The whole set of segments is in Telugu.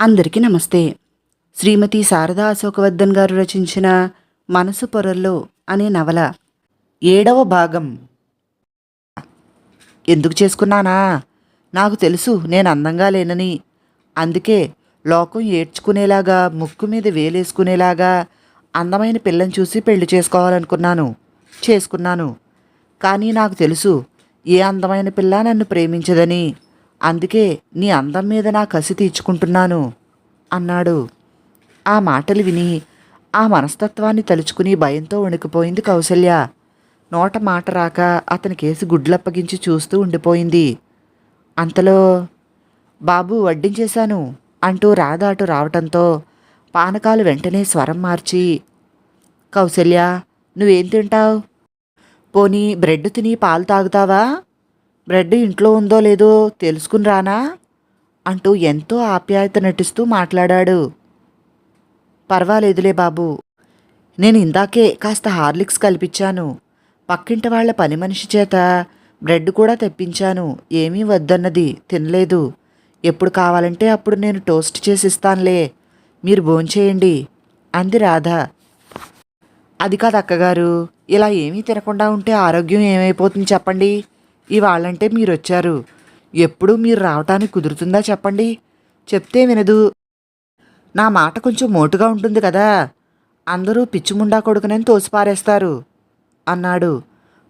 అందరికీ నమస్తే. శ్రీమతి శారదా అశోకవర్ధన్ గారు రచించిన మనసు పొరల్లో అనే నవల. ఏడవ భాగం. ఎందుకు చేసుకున్నానా? నాకు తెలుసు నేను అందంగా లేనని. అందుకే లోకం ఏడ్చుకునేలాగా ముక్కు మీద వేలేసుకునేలాగా అందమైన పిల్లని చూసి పెళ్ళి చేసుకోవాలనుకున్నాను. చేసుకున్నాను. కానీ నాకు తెలుసు ఏ అందమైన పిల్ల నన్ను ప్రేమించదని. అందుకే నీ అందం మీద నా కసి తీర్చుకుంటున్నాను అన్నాడు. ఆ మాటలు విని ఆ మనస్తత్వాన్ని తలుచుకుని భయంతో వణికిపోయింది కౌసల్య. నోట మాట రాక అతని కేసు గుడ్లప్పగించి చూస్తూ ఉండిపోయింది. అంతలో బాబు వడ్డించేశాను అంటూ రాధ అటు రావటంతో పానకాలు వెంటనే స్వరం మార్చి కౌసల్య నువ్వేం తింటావు? పోనీ బ్రెడ్ తిని పాలు తాగుతావా? బ్రెడ్ ఇంట్లో ఉందో లేదో తెలుసుకుని రానా? అంటూ ఎంతో ఆప్యాయత నటిస్తూ మాట్లాడాడు. పర్వాలేదులే బాబు. నేను ఇందాకే కాస్త హార్లిక్స్ కల్పించాను పక్కింటి వాళ్ళ పని మనిషి చేత బ్రెడ్ కూడా తెప్పించాను. ఏమీ వద్దన్నది తినలేదు. ఎప్పుడు కావాలంటే అప్పుడు నేను టోస్ట్ చేసి ఇస్తానులే మీరు భోంచేయండి అంది రాధ. అది కాదు అక్కగారు ఇలా ఏమీ తినకుండా ఉంటే ఆరోగ్యం ఏమైపోతుంది చెప్పండి? ఇవాళ్ళంటే మీరు వచ్చారు ఎప్పుడు మీరు రావటానికి కుదురుతుందా చెప్పండి. చెప్తే వినదు. నా మాట కొంచెం మోటుగా ఉంటుంది కదా. అందరూ పిచ్చిముండా కొడుకునని తోసిపారేస్తారు. అన్నాడు.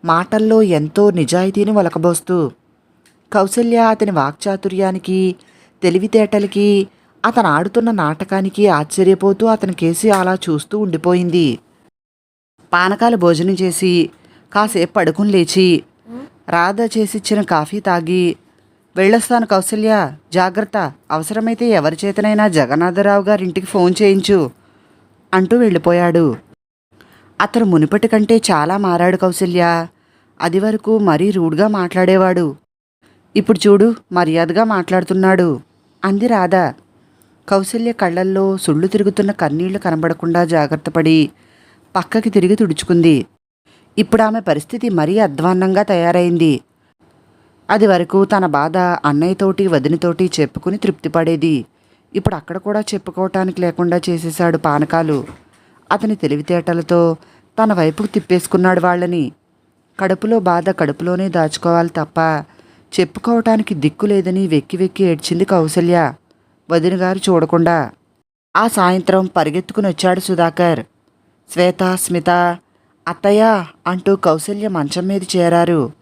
మాటల్లో ఎంతో నిజాయితీని ఒలకబోస్తూ. కౌసల్య అతని వాక్చాతుర్యానికి తెలివితేటలకి అతను ఆడుతున్న నాటకానికి ఆశ్చర్యపోతూ అతని కేసి అలా చూస్తూ ఉండిపోయింది. పానకాలు భోజనం చేసి కాసేపు పడుకుని లేచి రాధ చేసిచ్చిన కాఫీ తాగి వెళ్ళొస్తాను కౌసల్య జాగ్రత్త. అవసరమైతే ఎవరి చేతనైనా జగన్నాథరావు గారింటికి ఫోన్ చేయించు అంటూ వెళ్ళిపోయాడు. అతను మునుపటి కంటే చాలా మారాడు కౌసల్య. అది వరకు మరీ రూడ్గా మాట్లాడేవాడు. ఇప్పుడు చూడు మర్యాదగా మాట్లాడుతున్నాడు అంది రాధ. కౌసల్య కళ్ళల్లో సుళ్ళు తిరుగుతున్న కన్నీళ్ళు కనబడకుండా జాగ్రత్తపడి పక్కకి తిరిగి తుడుచుకుంది. ఇప్పుడు ఆమె పరిస్థితి మరీ అధ్వాన్నంగా తయారైంది. అది వరకు తన బాధ అన్నయ్యతోటి వదినతోటి చెప్పుకుని తృప్తిపడేది. ఇప్పుడు అక్కడ కూడా చెప్పుకోవటానికి లేకుండా చేసేశాడు పానకాలు. అతని తెలివితేటలతో తన వైపుకు తిప్పేసుకున్నాడు వాళ్ళని. కడుపులో బాధ కడుపులోనే దాచుకోవాలి తప్ప చెప్పుకోవటానికి దిక్కు లేదని వెక్కి వెక్కి ఏడ్చింది కౌసల్య. వదినగారు చూడకుండా ఆ సాయంత్రం పరిగెత్తుకుని వచ్చాడు సుధాకర్. శ్వేత స్మిత అత్తయ్య అంటూ కౌసల్య మంచం మీద చేరారు.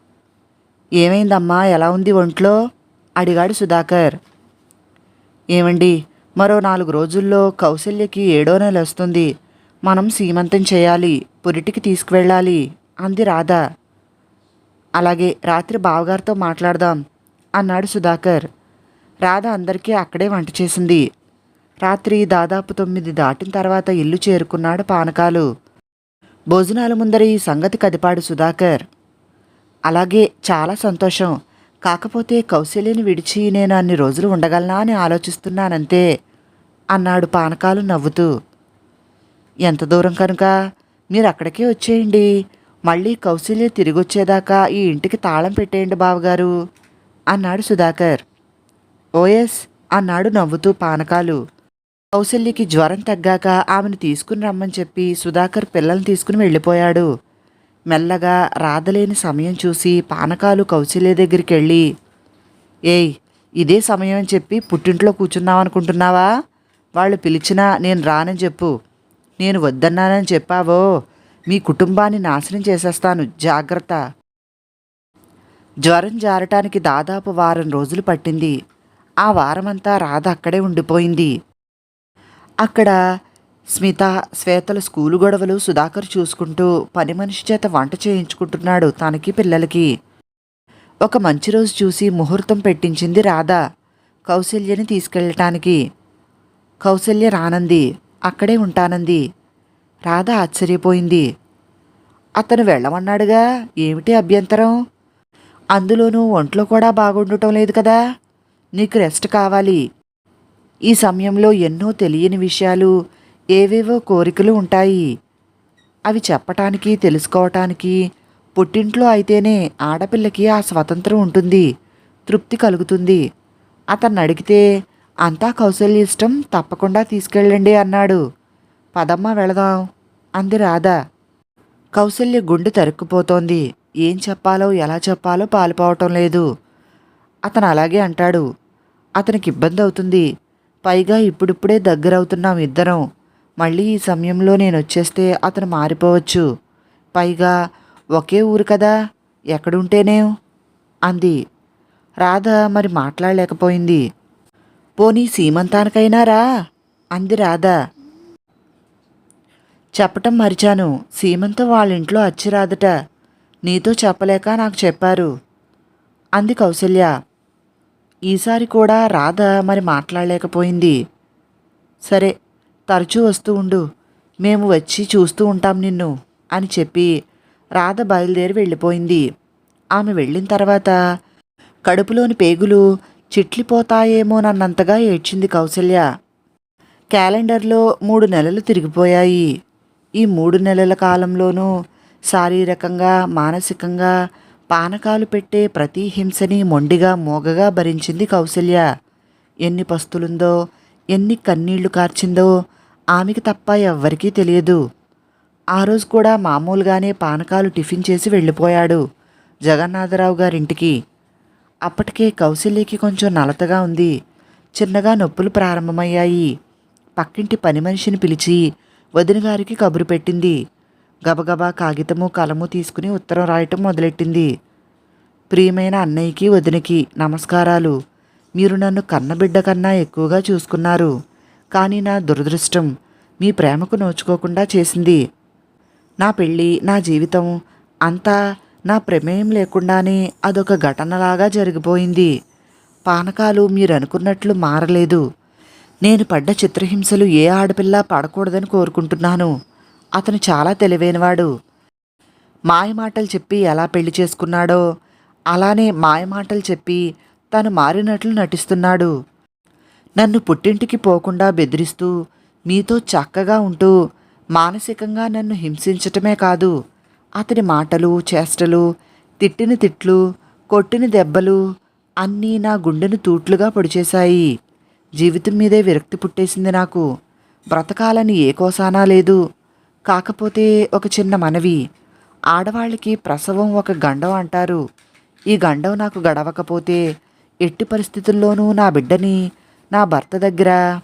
ఏమైందమ్మా? ఎలా ఉంది ఒంట్లో? అడిగాడు సుధాకర్. ఏమండి మరో నాలుగు రోజుల్లో కౌసల్యకి ఏడో నెల వస్తుంది. మనం సీమంతం చేయాలి పురిటికి తీసుకువెళ్ళాలి అంది రాధ. అలాగే రాత్రి బావగారితో మాట్లాడదాం అన్నాడు సుధాకర్. రాధ అందరికీ అక్కడే వంట చేసింది. రాత్రి దాదాపు తొమ్మిది దాటిన తర్వాత ఇల్లు చేరుకున్నాడు పానకాలు. భోజనాల ముందర ఈ సంగతి కదిపాడు సుధాకర్. అలాగే చాలా సంతోషం. కాకపోతే కౌశల్యని విడిచి నేను అన్ని రోజులు ఉండగలనా అని ఆలోచిస్తున్నానంతే అన్నాడు పానకాలు నవ్వుతూ. ఎంత దూరం కనుక? మీరు అక్కడికే వచ్చేయండి. మళ్ళీ కౌశల్య తిరిగి వచ్చేదాకా ఈ ఇంటికి తాళం పెట్టేయండి బావగారు అన్నాడు సుధాకర్. ఓఎస్ అన్నాడు నవ్వుతూ పానకాలు. కౌశల్యకి జ్వరం తగ్గాక ఆమెను తీసుకుని రమ్మని చెప్పి సుధాకర్ పిల్లల్ని తీసుకుని వెళ్ళిపోయాడు. మెల్లగా రాదలేని సమయం చూసి పానకాలు కౌశల్య దగ్గరికి వెళ్ళి ఏయ్ ఇదే సమయం అని చెప్పి పుట్టింట్లో కూర్చున్నావనుకుంటున్నావా వాళ్ళు పిలిచినా నేను రానని చెప్పు. నేను వద్దన్నానని చెప్పావో? మీ కుటుంబాన్ని నాశనం చేసేస్తాను. జాగ్రత్త జ్వరం జారటానికి దాదాపు వారం రోజులు పట్టింది. ఆ వారమంతా రాధ అక్కడే ఉండిపోయింది. అక్కడ స్మిత శ్వేతల స్కూలు గొడవలు సుధాకర్ చూసుకుంటూ పని మనిషి చేత వంట చేయించుకుంటున్నాడు తనకి పిల్లలకి. ఒక మంచి రోజు చూసి ముహూర్తం పెట్టించింది రాధ కౌశల్యని తీసుకెళ్ళటానికి. కౌశల్య రానంది అక్కడే ఉంటానంది. రాధ ఆశ్చర్యపోయింది. అతను వెళ్ళమన్నాడుగా ఏమిటి అభ్యంతరం? అందులోనూ ఒంట్లో కూడా బాగుండటం లేదు కదా? నీకు రెస్ట్ కావాలి. ఈ సమయంలో ఎన్నో తెలియని విషయాలు ఏవేవో కోరికలు ఉంటాయి. అవి చెప్పటానికి తెలుసుకోవటానికి పుట్టింట్లో అయితేనే ఆడపిల్లకి ఆ స్వతంత్రం ఉంటుంది తృప్తి కలుగుతుంది. అతన్ని అడిగితే అంతా కౌశల్య ఇష్టం తప్పకుండా తీసుకెళ్ళండి అన్నాడు. పదమ్మ వెళదాం అంది రాధ. కౌశల్య గుండె తరుక్కుపోతోంది. ఏం చెప్పాలో ఎలా చెప్పాలో పాలుపోవటం లేదు. అతను అలాగే అంటాడు. అతనికి ఇబ్బంది అవుతుంది పైగా ఇప్పుడిప్పుడే దగ్గరవుతున్నాం ఇద్దరం. మళ్ళీ ఈ సమయంలో నేను వచ్చేస్తే అతను మారిపోవచ్చు. పైగా ఒకే ఊరు కదా ఎక్కడుంటేనే? అంది. రాధ మరి మాట్లాడలేకపోయింది. పోనీ సీమంతానికైనా రా అంది రాధ. చెప్పటం మరిచాను. సీమంత వాళ్ళ ఇంట్లో అచ్చి రాదట నీతో చెప్పలేక నాకు చెప్పారు అంది కౌసల్య. ఈసారి కూడా రాధ మరి మాట్లాడలేకపోయింది. సరే తరచూ వస్తూ ఉండు. మేము వచ్చి చూస్తూ ఉంటాం నిన్ను అని చెప్పి రాధ బయలుదేరి వెళ్ళిపోయింది. ఆమె వెళ్ళిన తర్వాత కడుపులోని పేగులు చిట్లిపోతాయేమోనన్నంతగా ఏడ్చింది కౌసల్య. క్యాలెండర్లో మూడు నెలలు తిరిగిపోయాయి. ఈ మూడు నెలల కాలంలోనూ శారీరకంగా మానసికంగా పానకాలు పెట్టే ప్రతి హింసని మొండిగా మోగగా భరించింది కౌసల్య ఎన్ని పస్తులుందో ఎన్ని కన్నీళ్ళు కార్చిందో ఆమెకి తప్ప ఎవ్వరికీ తెలియదు. ఆ రోజు కూడా మామూలుగానే పానకాలు టిఫిన్ చేసి వెళ్ళిపోయాడు జగన్నాథరావు గారింటికి. అప్పటికే కౌశల్యకి కొంచెం నలతగా ఉంది. చిన్నగా నొప్పులు ప్రారంభమయ్యాయి. పక్కింటి పని మనిషిని పిలిచి వదిన గారికి కబురు పెట్టింది. గబగబా కాగితము కలము తీసుకుని ఉత్తరం రాయటం మొదలెట్టింది. ప్రియమైన అన్నయ్యకి వదినకి నమస్కారాలు. మీరు నన్ను కన్నబిడ్డ కన్నా ఎక్కువగా చూసుకున్నారు. కానీ నా దురదృష్టం మీ ప్రేమకు నోచుకోకుండా చేసింది. నా పెళ్ళి నా జీవితం అంతా నా ప్రమేయం లేకుండానే అదొక ఘటనలాగా జరిగిపోయింది. పానకాలు మీరు అనుకున్నట్లు మారలేదు. నేను పడ్డ చిత్రహింసలు ఏ ఆడపిల్ల పడకూడదని కోరుకుంటున్నాను. అతను చాలా తెలివైనవాడు. మాయమాటలు చెప్పి ఎలా పెళ్ళి చేసుకున్నాడో అలానే మాయమాటలు చెప్పి తను మారినట్లు నటిస్తున్నాడు. నన్ను పుట్టింటికి పోకుండా బెదిరిస్తూ మీతో చక్కగా ఉంటూ మానసికంగా నన్ను హింసించటమే కాదు అతని మాటలు చేష్టలు తిట్టిన తిట్లు కొట్టిన దెబ్బలు అన్నీ నా గుండెను తూట్లుగా పొడిచేశాయి. జీవితం మీదే విరక్తి పుట్టేసింది నాకు. బ్రతకాలని ఏ కోసానా లేదు. కాకపోతే ఒక చిన్న మనవి. ఆడవాళ్ళకి ప్రసవం ఒక గండం అంటారు. ఈ గండం నాకు గడవకపోతే ఎట్టి పరిస్థితుల్లోనూ నా బిడ్డని నా భర్త దగ్గర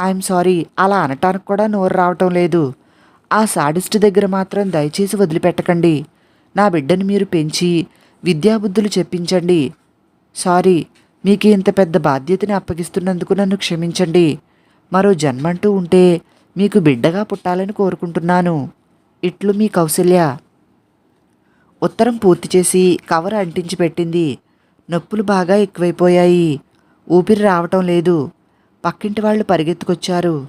ఐఎమ్ సారీ అలా అనటానికి కూడా నోరు రావటం లేదు. ఆ సాడిస్ట్ దగ్గర మాత్రం దయచేసి వదిలిపెట్టకండి. నా బిడ్డని మీరు పెంచి విద్యాబుద్ధులు చెప్పించండి. సారీ మీకు ఇంత పెద్ద బాధ్యతని అప్పగిస్తున్నందుకు నన్ను క్షమించండి. మరో జన్మంటూ ఉంటే మీకు బిడ్డగా పుట్టాలని కోరుకుంటున్నాను. ఇట్లు మీ కౌశల్య. ఉత్తరం పూర్తి చేసి కవర్ అంటించి పెట్టింది. నొప్పులు బాగా ఎక్కువైపోయాయి. ఊపిరి రావటం లేదు. పక్కింటి వాళ్ళు పరిగెత్తుకొచ్చారు.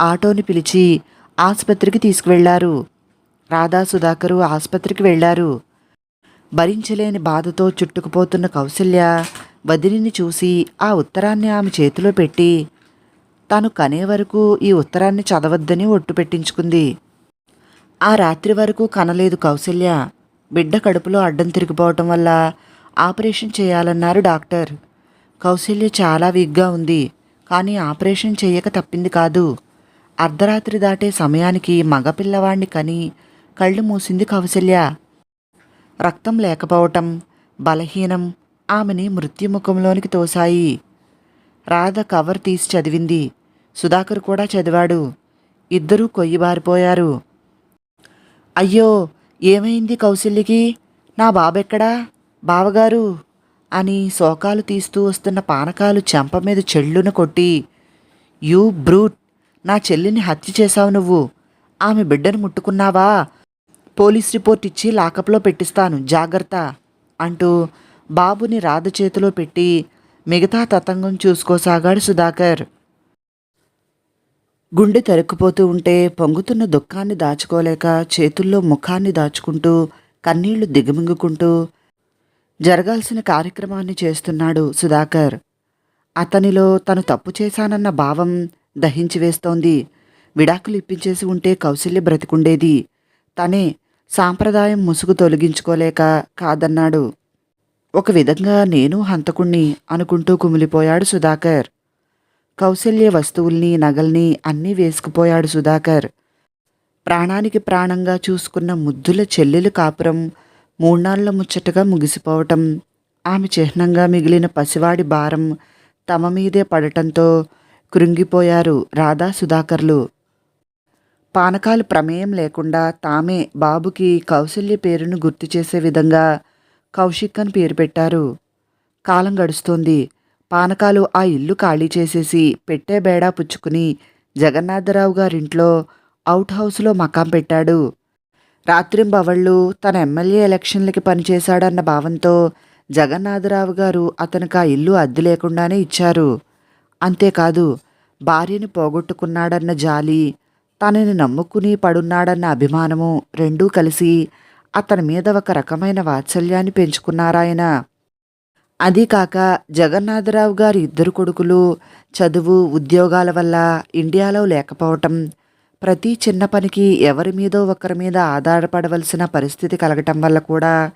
ఆటోని పిలిచి ఆసుపత్రికి తీసుకువెళ్ళారు. రాధా సుధాకరు ఆసుపత్రికి వెళ్ళారు భరించలేని బాధతో చుట్టుకుపోతున్న కౌశల్య వదిలిని చూసి ఆ ఉత్తరాన్ని ఆమె చేతిలో పెట్టి తాను కనే వరకు ఈ ఉత్తరాన్ని చదవద్దని ఒట్టు పెట్టించుకుంది. ఆ రాత్రి వరకు కనలేదు కౌశల్య. బిడ్డ కడుపులో అడ్డం తిరిగిపోవటం వల్ల ఆపరేషన్ చేయాలన్నారు డాక్టర్. కౌశల్య చాలా వీక్గా ఉంది కానీ ఆపరేషన్ చేయక తప్పింది కాదు. అర్ధరాత్రి దాటే సమయానికి మగపిల్లవాణ్ణి కని కళ్ళు మూసింది కౌశల్య. రక్తం లేకపోవటం బలహీనం ఆమెని మృత్యుముఖంలోనికి తోశాయి. రాధ కవర్ తీసి చదివింది. సుధాకర్ కూడా చదివాడు. ఇద్దరూ కొయ్యిబారిపోయారు అయ్యో ఏమైంది కౌశల్యకి? నా బాబెక్కడా? బావగారు! అని శోకాలు తీస్తూ వస్తున్న పానకాలు చెంప మీద చెళ్ళున కొట్టి యూ బ్రూట్! నా చెల్లిని హత్య చేశావు నువ్వు. ఆమె బిడ్డను ముట్టుకున్నావా? పోలీస్ రిపోర్ట్ ఇచ్చి లాకప్లో పెట్టిస్తాను. జాగ్రత్త! అంటూ బాబుని రాధ చేతిలో పెట్టి మిగతా తతంగం చూసుకోసాగాడు సుధాకర్. గుండె తరుక్కుపోతూ ఉంటే పొంగుతున్న దుఃఖాన్ని దాచుకోలేక చేతుల్లో ముఖాన్ని దాచుకుంటూ కన్నీళ్ళు దిగమింగుకుంటూ జరగాల్సిన కార్యక్రమాన్ని చేస్తున్నాడు సుధాకర్. అతనిలో తను తప్పు చేశానన్న భావం దహించి వేస్తోంది. విడాకులు ఇప్పించేసి ఉంటే కౌశల్య బ్రతికుండేది. తనే సాంప్రదాయం ముసుగు తొలగించుకోలేక కాదన్నాడు. ఒక విధంగా నేను హంతకుణ్ణి అనుకుంటూ కుమిలిపోయాడు సుధాకర్. కౌశల్య వస్తువుల్ని నగల్ని అన్నీ వేసుకుపోయాడు సుధాకర్. ప్రాణానికి ప్రాణంగా చూసుకున్న ముద్దుల చెల్లెలు కాపురం మూడ్నాళ్ళ ముచ్చటగా ముగిసిపోవటం ఆమె చిహ్నంగా మిగిలిన పసివాడి భారం తమ మీదే పడటంతో కృంగిపోయారు రాధా సుధాకర్లు. పానకాలు ప్రమేయం లేకుండా తామే బాబుకి కౌశల్య పేరును గుర్తు చేసే విధంగా కౌశిక్ అని పేరు పెట్టారు. కాలం గడుస్తోంది. పానకాలు ఆ ఇల్లు ఖాళీ చేసేసి పెట్టే బేడా పుచ్చుకుని జగన్నాథరావు గారింట్లో అవుట్ హౌస్లో మకాం పెట్టాడు. రాత్రింబవళ్ళు తన ఎమ్మెల్యే ఎలక్షన్లకి పనిచేశాడన్న భావంతో జగన్నాథరావు గారు అతనికి ఆ ఇల్లు అద్దె లేకుండానే ఇచ్చారు. అంతేకాదు భార్యని పోగొట్టుకున్నాడన్న జాలి తనని నమ్ముకుని పడున్నాడన్న అభిమానము రెండూ కలిసి అతని మీద ఒక రకమైన వాత్సల్యాన్ని పెంచుకున్నారాయన. అది కాక జగన్నాథరావు గారి ఇద్దరు కొడుకులు చదువు ఉద్యోగాల వల్ల ఇండియాలో లేకపోవటం ప్రతి చిన్న పనికి ఎవరి మీదో ఒకరి మీద ఆధారపడవలసిన పరిస్థితి కలగటం వల్ల కూడా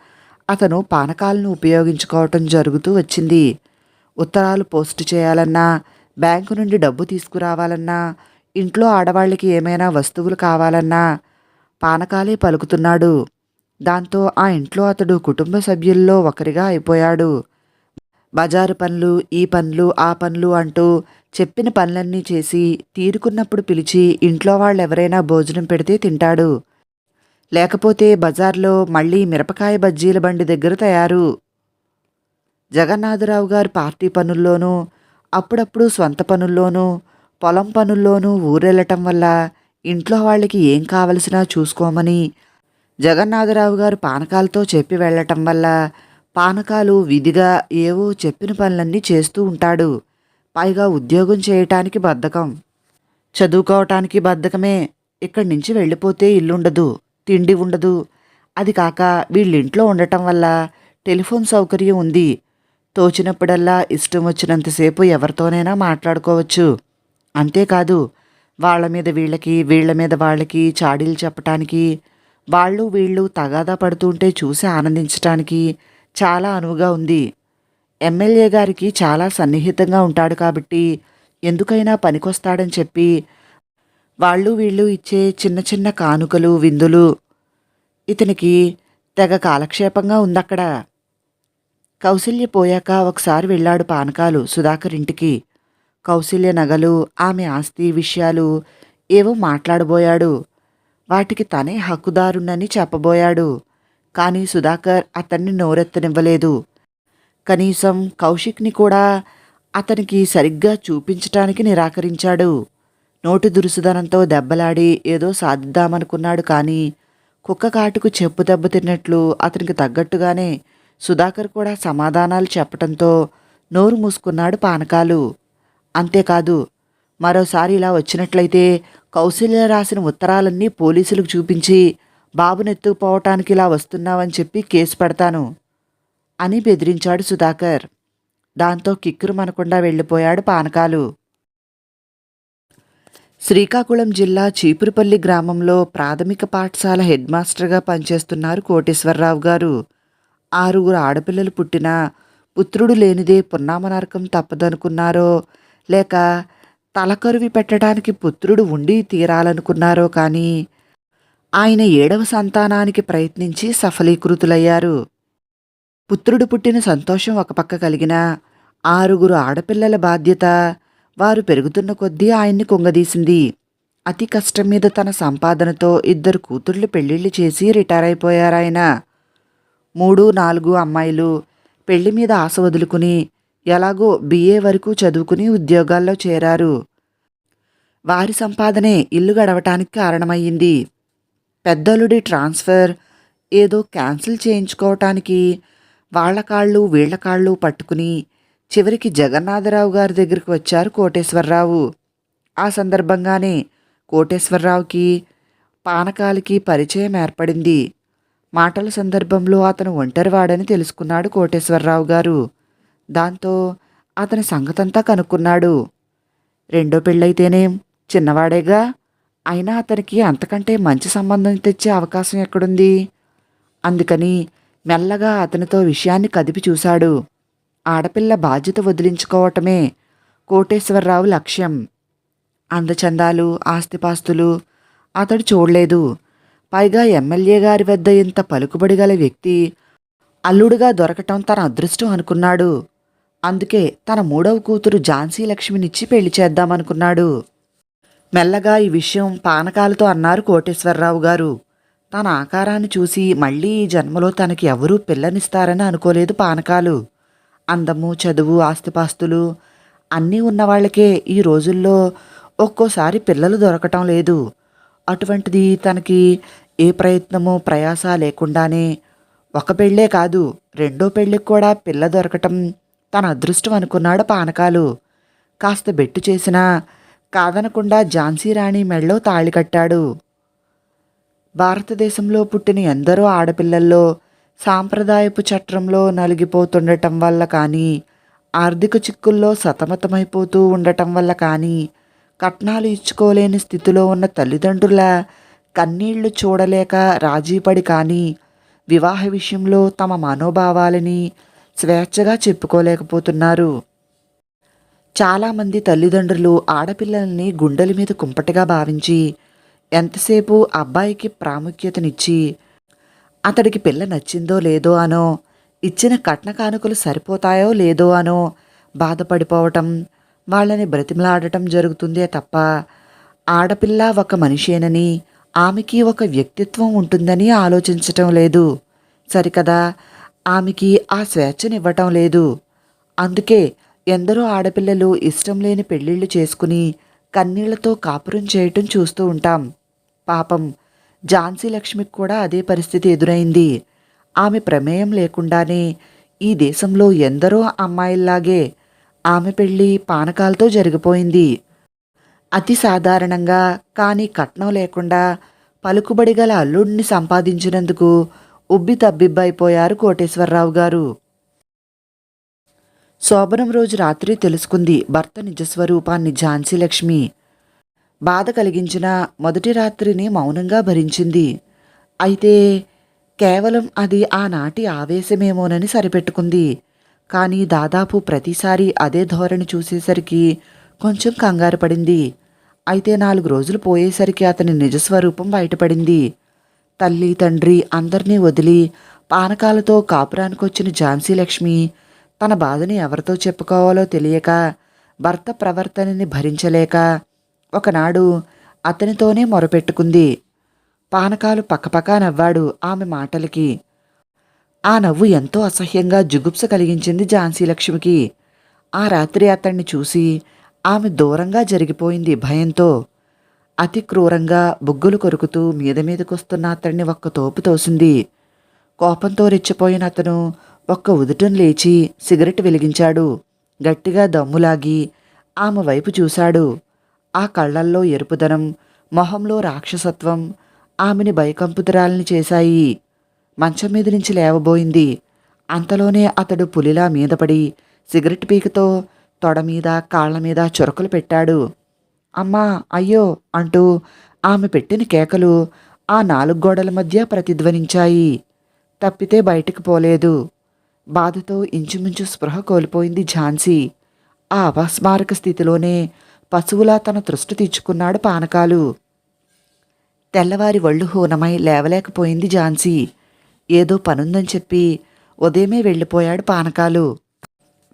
అతను పానకాలను ఉపయోగించుకోవటం జరుగుతూ వచ్చింది. ఉత్తరాలు పోస్ట్ చేయాలన్నా బ్యాంకు నుండి డబ్బు తీసుకురావాలన్నా ఇంట్లో ఆడవాళ్ళకి ఏమైనా వస్తువులు కావాలన్నా పానకాలే పలుకుతున్నాడు. దాంతో ఆ ఇంట్లో అతడు కుటుంబ సభ్యుల్లో ఒకరిగా అయిపోయాడు. బజారు పనులు ఈ పనులు ఆ పనులు అంటూ చెప్పిన పనులన్నీ చేసి తీరుకున్నప్పుడు పిలిచి ఇంట్లో వాళ్ళు ఎవరైనా భోజనం పెడితే తింటాడు. లేకపోతే బజార్లో మళ్ళీ మిరపకాయ బజ్జీల బండి దగ్గర తయారు. జగన్నాథరావు గారు పార్టీ పనుల్లోనూ అప్పుడప్పుడు స్వంత పనుల్లోనూ పొలం పనుల్లోనూ ఊరెళ్ళటం వల్ల ఇంట్లో వాళ్ళకి ఏం కావలసినా చూసుకోమని జగన్నాథరావు గారు పానకాలతో చెప్పి వెళ్ళటం వల్ల పానకాలు విధిగా ఏవో చెప్పిన పనులన్నీ చేస్తూ ఉంటాడు. పైగా ఉద్యోగం చేయటానికి బద్ధకం. చదువుకోవటానికి బద్ధకమే. ఇక్కడి నుంచి వెళ్ళిపోతే ఇల్లుండదు తిండి ఉండదు. అది కాక వీళ్ళింట్లో ఉండటం వల్ల టెలిఫోన్ సౌకర్యం ఉంది. తోచినప్పుడల్లా ఇష్టం వచ్చినంతసేపు ఎవరితోనైనా మాట్లాడుకోవచ్చు. అంతేకాదు వాళ్ళ మీద వీళ్ళకి వీళ్ళ మీద వాళ్ళకి చాడీలు చెప్పటానికి వాళ్ళు వీళ్ళు తగాదా పడుతుంటే చూసి ఆనందించటానికి చాలా అనువుగా ఉంది. ఎమ్మెల్యే గారికి చాలా సన్నిహితంగా ఉంటాడు కాబట్టి ఎందుకైనా పనికొస్తాడని చెప్పి వాళ్ళు వీళ్ళు ఇచ్చే చిన్న చిన్న కానుకలు విందులు ఇతనికి తెగ కాలక్షేపంగా ఉందక్కడ. కౌశల్య పోయాక ఒకసారి వెళ్ళాడు పానకాలు సుధాకర్ ఇంటికి. కౌశల్య నగలు ఆమె ఆస్తి విషయాలు ఏవో మాట్లాడబోయాడు. వాటికి తనే హక్కుదారునని చెప్పబోయాడు. కానీ సుధాకర్ అతన్ని నోరెత్తనివ్వలేదు. కనీసం కౌశిక్ని కూడా అతనికి సరిగ్గా చూపించటానికి నిరాకరించాడు. నోటి దురుసుదనంతో దెబ్బలాడి ఏదో సాధిద్దామనుకున్నాడు కానీ కుక్క కాటుకు చెప్పు దెబ్బ తిన్నట్లు అతనికి తగ్గట్టుగానే సుధాకర్ కూడా సమాధానాలు చెప్పటంతో నోరు మూసుకున్నాడు పానకాలు. అంతేకాదు మరోసారి ఇలా వచ్చినట్లయితే కౌశల్య రాసిన ఉత్తరాలన్నీ పోలీసులకు చూపించి బాబునెత్తుకుపోవటానికి ఇలా వస్తున్నావని చెప్పి కేసు పెడతాను అని బెదిరించాడు సుధాకర్. దాంతో కిక్కురు మనకుండా వెళ్ళిపోయాడు పానకాలు. శ్రీకాకుళం జిల్లా చీపురుపల్లి గ్రామంలో ప్రాథమిక పాఠశాల హెడ్ మాస్టర్గా పనిచేస్తున్నారు కోటేశ్వరరావు గారు. ఆరుగురు ఆడపిల్లలు పుట్టినా పుత్రుడు లేనిదే పున్నామనరకం తప్పదనుకున్నారో లేక తలకరువి పెట్టడానికి పుత్రుడు ఉండి తీరాలనుకున్నారో కానీ ఆయన ఏడవ సంతానానికి ప్రయత్నించి సఫలీకృతులయ్యారు. పుత్రుడు పుట్టిన సంతోషం ఒక పక్క కలిగిన ఆరుగురు ఆడపిల్లల బాధ్యత వారు పెరుగుతున్న కొద్దీ ఆయన్ని కుంగదీసింది. అతి కష్టం మీద తన సంపాదనతో ఇద్దరు కూతుర్లు పెళ్ళిళ్ళు చేసి రిటైర్ అయిపోయారాయన మూడు నాలుగు అమ్మాయిలు పెళ్ళి మీద ఆశ వదులుకుని ఎలాగో బిఏ వరకు చదువుకుని ఉద్యోగాల్లో చేరారు. వారి సంపాదనే ఇల్లు గడవటానికి కారణమయ్యింది. పెద్దలుడి ట్రాన్స్ఫర్ ఏదో క్యాన్సిల్ చేయించుకోవటానికి వాళ్ళ కాళ్ళు వీళ్ళ కాళ్ళు పట్టుకుని చివరికి జగన్నాథరావు గారి దగ్గరికి వచ్చారు కోటేశ్వరరావు. ఆ సందర్భంగానే కోటేశ్వరరావుకి పానకాలకి పరిచయం ఏర్పడింది. మాటల సందర్భంలో అతను ఒంటరివాడని తెలుసుకున్నాడు కోటేశ్వరరావు గారు. దాంతో అతని సంగతంతా కనుక్కున్నాడు. రెండో పెళ్ళైతేనేం చిన్నవాడేగా. అయినా అతనికి అంతకంటే మంచి సంబంధం తెచ్చే అవకాశం ఎక్కడుంది? అందుకని మెల్లగా అతనితో విషయాన్ని కదిపి చూశాడు. ఆడపిల్ల బాధ్యత వదిలించుకోవటమే కోటేశ్వరరావు లక్ష్యం. అందచందాలు ఆస్తిపాస్తులు అతడు చూడలేదు. పైగా ఎమ్మెల్యే గారి వద్ద ఇంత పలుకుబడి గల వ్యక్తి అల్లుడుగా దొరకటం తన అదృష్టం అనుకున్నాడు. అందుకే తన మూడవ కూతురు ఝాన్సీ లక్ష్మినిచ్చి పెళ్ళి చేద్దామనుకున్నాడు. మెల్లగా ఈ విషయం పానకాలతో అన్నారు కోటేశ్వరరావు గారు. తన ఆకారాన్ని చూసి మళ్ళీ ఈ జన్మలో తనకి ఎవరూ పిల్లనిస్తారని అనుకోలేదు పానకాలు. అందము చదువు ఆస్తిపాస్తులు అన్నీ ఉన్న వాళ్ళకే ఈ రోజుల్లో ఒక్కోసారి పిల్లలు దొరకటం లేదు. అటువంటిది తనకి ఏ ప్రయత్నము ప్రయాస లేకుండానే ఒక పెళ్ళే కాదు రెండో పెళ్ళికి కూడా పిల్ల దొరకటం తన అదృష్టం అనుకున్నాడు పానకాలు. కాస్త బెట్టు చేసినా కాదనకుండా ఝాన్సీ రాణి మెళ్ళో తాళి కట్టాడు. భారతదేశంలో పుట్టిన ఎందరో ఆడపిల్లల్లో సాంప్రదాయపు చట్రంలో నలిగిపోతుండటం వల్ల కానీ ఆర్థిక చిక్కుల్లో సతమతమైపోతూ ఉండటం వల్ల కానీ కట్నాలు ఇచ్చుకోలేని స్థితిలో ఉన్న తల్లిదండ్రుల కన్నీళ్ళు చూడలేక రాజీపడి కానీ వివాహ విషయంలో తమ మనోభావాలని స్వేచ్ఛగా చెప్పుకోలేకపోతున్నారు. చాలామంది తల్లిదండ్రులు ఆడపిల్లల్ని గుండెల మీద కుంపటిగా భావించి ఎంతసేపు అబ్బాయికి ప్రాముఖ్యతనిచ్చి అతడికి పిల్ల నచ్చిందో లేదో అనో ఇచ్చిన కట్న కానుకలు సరిపోతాయో లేదో అనో బాధపడిపోవటం వాళ్ళని బ్రతిమలాడటం జరుగుతుందే తప్ప ఆడపిల్ల ఒక మనిషేనని ఆమెకి ఒక వ్యక్తిత్వం ఉంటుందని ఆలోచించటం లేదు. సరికదా? ఆమెకి ఆ స్వేచ్ఛనివ్వటం లేదు. అందుకే ఎందరో ఆడపిల్లలు ఇష్టం లేని పెళ్ళిళ్ళు చేసుకుని కన్నీళ్ళతో కాపురం చేయటం చూస్తూ ఉంటాం. పాపం ఝాన్సీ లక్ష్మికి కూడా అదే పరిస్థితి ఎదురైంది. ఆమె ప్రమేయం లేకుండానే ఈ దేశంలో ఎందరో అమ్మాయిల్లాగే ఆమె పెళ్ళి పానకాలతో జరిగిపోయింది. అతి సాధారణంగా కానీ కట్నం లేకుండా పలుకుబడి గల అల్లుడిని సంపాదించినందుకు ఉబ్బి తబ్బిబ్బైపోయారు కోటేశ్వరరావు గారు. శోభనం రోజు రాత్రి తెలుసుకుంది భర్త నిజస్వరూపాన్ని ఝాన్సీ లక్ష్మి. బాధ కలిగించిన మొదటి రాత్రిని మౌనంగా భరించింది. అయితే కేవలం అది ఆనాటి ఆవేశమేమోనని సరిపెట్టుకుంది. కానీ దాదాపు ప్రతిసారి అదే ధోరణి చూసేసరికి కొంచెం కంగారు పడింది. అయితే నాలుగు రోజులు పోయేసరికి అతని నిజస్వరూపం బయటపడింది. తల్లి తండ్రి అందరినీ వదిలి పానకాలతో కాపురానికొచ్చిన ఝాన్సీ లక్ష్మి తన బాధని ఎవరితో చెప్పుకోవాలో తెలియక భర్త ప్రవర్తనని భరించలేక ఒకనాడు అతనితోనే మొరపెట్టుకుంది. పానకాలు పక్కపక్క నవ్వాడు ఆమె మాటలకి. ఆ నవ్వు ఎంతో అసహ్యంగా జుగుప్స కలిగించింది ఝాన్సీ లక్ష్మికి ఆ రాత్రి అతన్ని చూసి ఆమె దూరంగా జరిగిపోయింది భయంతో. అతి క్రూరంగా బుగ్గులు కొరుకుతూ మీద మీదకొస్తున్న అతన్ని ఒక్క తోపు తోసింది. కోపంతో రెచ్చిపోయిన అతను ఒక్క ఉదుటం లేచి సిగరెట్ వెలిగించాడు. గట్టిగా దమ్ములాగి ఆమె వైపు చూశాడు. ఆ కళ్ళల్లో ఎరుపుదనం మొహంలో రాక్షసత్వం ఆమెని భయకంపుతురాలని చేశాయి. మంచం మీద నుంచి లేవబోయింది. అంతలోనే అతడు పులిలా మీదపడి సిగరెట్ పీకతో తొడ మీద కాళ్ళ మీద చురకలు పెట్టాడు. అమ్మా అయ్యో అంటూ ఆమె పెట్టిన కేకలు ఆ నాలుగు గోడల మధ్య ప్రతిధ్వనించాయి. తప్పితే బయటికి పోలేదు. బాధతో ఇంచుమించు స్పృహ కోల్పోయింది ఝాన్సీ. ఆ అపస్మారక స్థితిలోనే పశువులా తన తృష్టి తెచ్చుకున్నాడు పానకాలు. తెల్లవారి ఒళ్ళు హూనమై లేవలేకపోయింది ఝాన్సీ. ఏదో పనుందని చెప్పి ఉదయమే వెళ్ళిపోయాడు పానకాలు.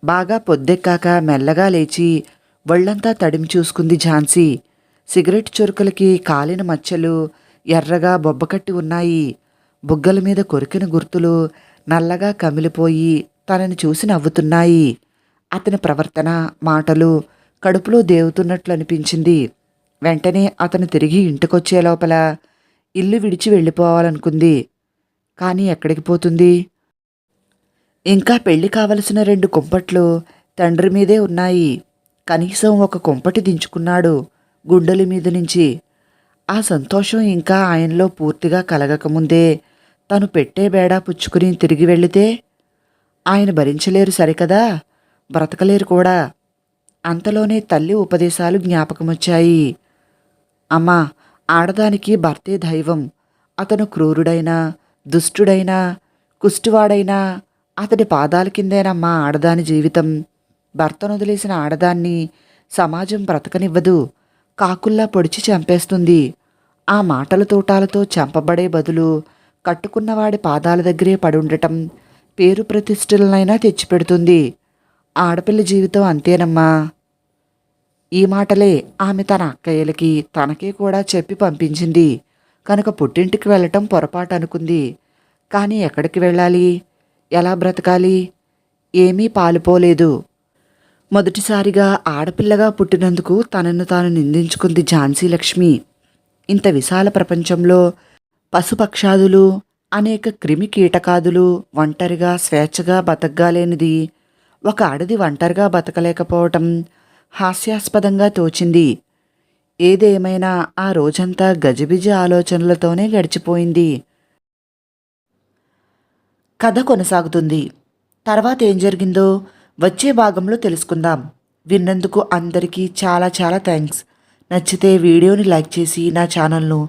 బాగా పొద్దెక్కాక మెల్లగా లేచి ఒళ్ళంతా తడిమి చూసుకుంది ఝాన్సీ. సిగరెట్ చురుకులకి కాలిన మచ్చలు ఎర్రగా బొబ్బకట్టి ఉన్నాయి. బుగ్గల మీద కొరికిన గుర్తులు నల్లగా కమిలిపోయి తనని చూసి నవ్వుతున్నాయి. అతని ప్రవర్తన మాటలు కడుపులో దేవుతున్నట్లు అనిపించింది. వెంటనే అతను తిరిగి ఇంటికొచ్చే లోపల ఇల్లు విడిచి వెళ్ళిపోవాలనుకుంది. కానీ ఎక్కడికి పోతుంది? ఇంకా పెళ్ళి కావలసిన రెండు కుంపట్లు తండ్రి మీదే ఉన్నాయి. కనీసం ఒక కుంపటి దించుకున్నాడు గుండెల మీద నుంచి. ఆ సంతోషం ఇంకా ఆయనలో పూర్తిగా కలగకముందే తను పెట్టే బేడా పుచ్చుకుని తిరిగి వెళితే ఆయన భరించలేరు సరికదా? బ్రతకలేరు కూడా. అంతలోనే తల్లి ఉపదేశాలు జ్ఞాపకమొచ్చాయి. అమ్మా ఆడదానికి భర్తే దైవం. అతను క్రూరుడైనా దుష్టుడైనా కుష్టివాడైనా అతడి పాదాల కిందేనమ్మా ఆడదాని జీవితం. భర్తను వదిలేసిన ఆడదాన్ని సమాజం బ్రతకనివ్వదు. కాకుల్లా పొడిచి చంపేస్తుంది. ఆ మాటల తోటాలతో చంపబడే బదులు కట్టుకున్నవాడి పాదాల దగ్గరే పడుండటం పేరు ప్రతిష్టలనైనా తెచ్చిపెడుతుంది. ఆడపిల్ల జీవితం అంతేనమ్మా. ఈ మాటలే ఆమె తన అక్కయ్యలకి తనకే కూడా చెప్పి పంపించింది. కనుక పుట్టింటికి వెళ్ళటం పొరపాటు అనుకుంది కానీ ఎక్కడికి వెళ్ళాలి? ఎలా బ్రతకాలి? ఏమీ పాలుపోలేదు. మొదటిసారిగా ఆడపిల్లగా పుట్టినందుకు తనను తాను నిందించుకుంది ఝాన్సీ లక్ష్మి. ఇంత విశాల ప్రపంచంలో పశుపక్షాదులు అనేక క్రిమి కీటకాదులు ఒంటరిగా స్వేచ్ఛగా బతకగాలేనిది ఒక అడది ఒంటరిగా బతకలేకపోవటం హాస్యాస్పదంగా తోచింది. ఏదేమైనా ఆ రోజంతా గజిబిజి ఆలోచనలతోనే గడిచిపోయింది. కథ కొనసాగుతుంది. తర్వాత ఏం జరిగిందో వచ్చే భాగంలో తెలుసుకుందాం. విన్నందుకు అందరికీ చాలా చాలా థ్యాంక్స్. నచ్చితే వీడియోని లైక్ చేసి నా ఛానల్ను